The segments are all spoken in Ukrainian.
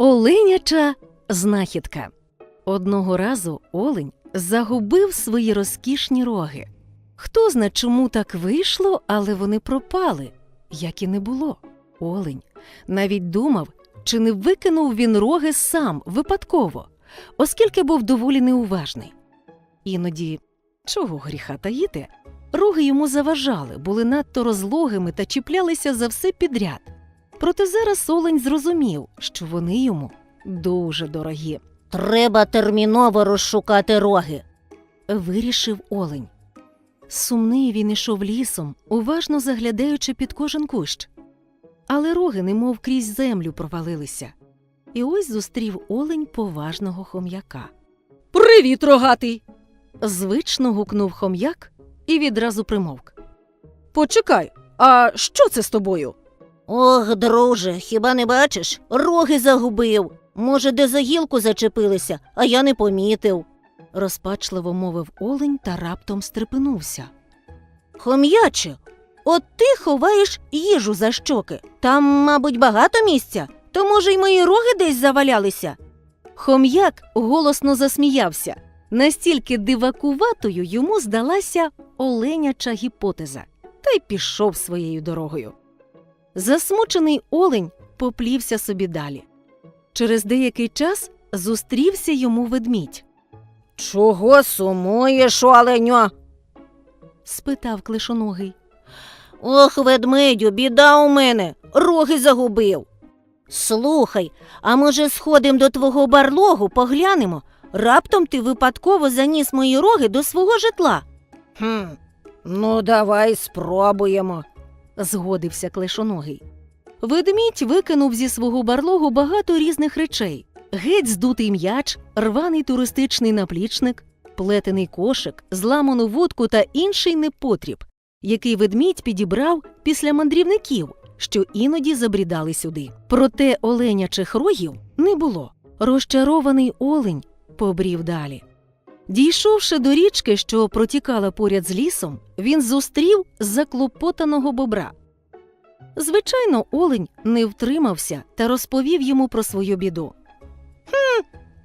Оленяча знахідка. Одного разу олень загубив свої розкішні роги. Хто зна, чому так вийшло, але вони пропали, як і не було. Олень навіть думав, чи не викинув він роги сам випадково, оскільки був доволі неуважний. Іноді, чого гріха таїти, роги йому заважали, були надто розлогими та чіплялися за все підряд. Проте зараз олень зрозумів, що вони йому дуже дорогі. Треба терміново розшукати роги. Вирішив олень. Сумний він ішов лісом, уважно заглядаючи під кожен кущ. Але роги немов крізь землю провалилися. І ось зустрів олень поважного хом'яка. Привіт, рогатий. звично гукнув хом'як і відразу примовк. Почекай, а що це з тобою? Ох, друже, хіба не бачиш? Роги загубив. Може, де за гілку зачепилися, а я не помітив. розпачливо мовив олень та раптом стрепенувся. Хом'яче, от ти ховаєш їжу за щоки. Там, мабуть, багато місця, то може й мої роги десь завалялися. Хом'як голосно засміявся. Настільки дивакуватою йому здалася оленяча гіпотеза, та й пішов своєю дорогою. Засмучений олень поплівся собі далі. Через деякий час зустрівся йому ведмідь, Чого сумуєш, оленьо? спитав клишоногий. Ох, ведмедю, біда у мене, роги загубив. Слухай, а може сходим до твого барлогу, поглянемо? Раптом ти випадково заніс мої роги до свого житла. Хм, ну давай спробуємо. Згодився клишоногий. Ведмідь викинув зі свого барлогу багато різних речей: геть здутий м'яч, рваний туристичний наплічник, плетений кошик, зламану вудку та інший непотріб, який ведмідь підібрав після мандрівників, що іноді забрідали сюди. Проте оленячих рогів не було. Розчарований олень побрів далі. Дійшовши до річки, що протікала поряд з лісом, він зустрів заклопотаного бобра. Звичайно, олень не втримався та розповів йому про свою біду,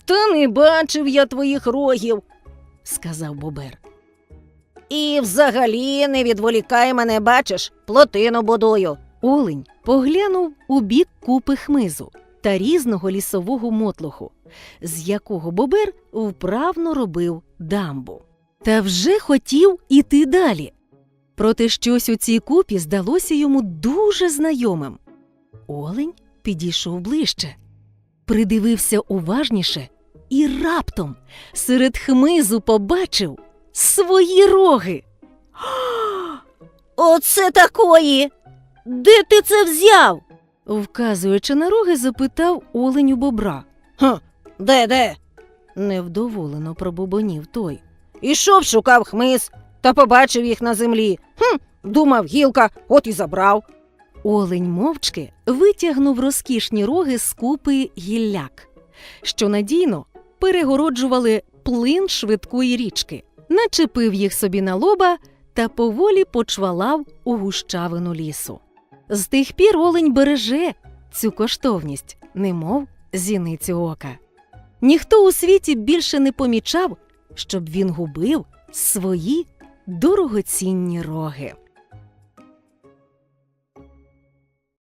Та не бачив я твоїх рогів. сказав бобер. І взагалі не відволікай мене, бачиш, плотину будую. Олень поглянув у бік купи хмизу та різного лісового мотлуху, з якого бобер вправно робив дамбу. Та вже хотів іти далі. Проте щось у цій купі здалося йому дуже знайомим. Олень підійшов ближче, придивився уважніше і раптом серед хмизу побачив свої роги. Оце такої. Де ти це взяв? Вказуючи на роги, запитав олень у бобра. Хм, де де? Невдоволено пробубонів той. Ішов, шукав хмиз та побачив їх на землі. Хм, думав, гілка, от і забрав. Олень мовчки витягнув розкішні роги з купи гілляк, що надійно перегороджували плин швидкої річки, начепив їх собі на лоба та поволі почвалав у гущавину лісу. З тих пір олень береже цю коштовність, немов зіницю ока. Ніхто у світі більше не помічав, щоб він губив свої дорогоцінні роги.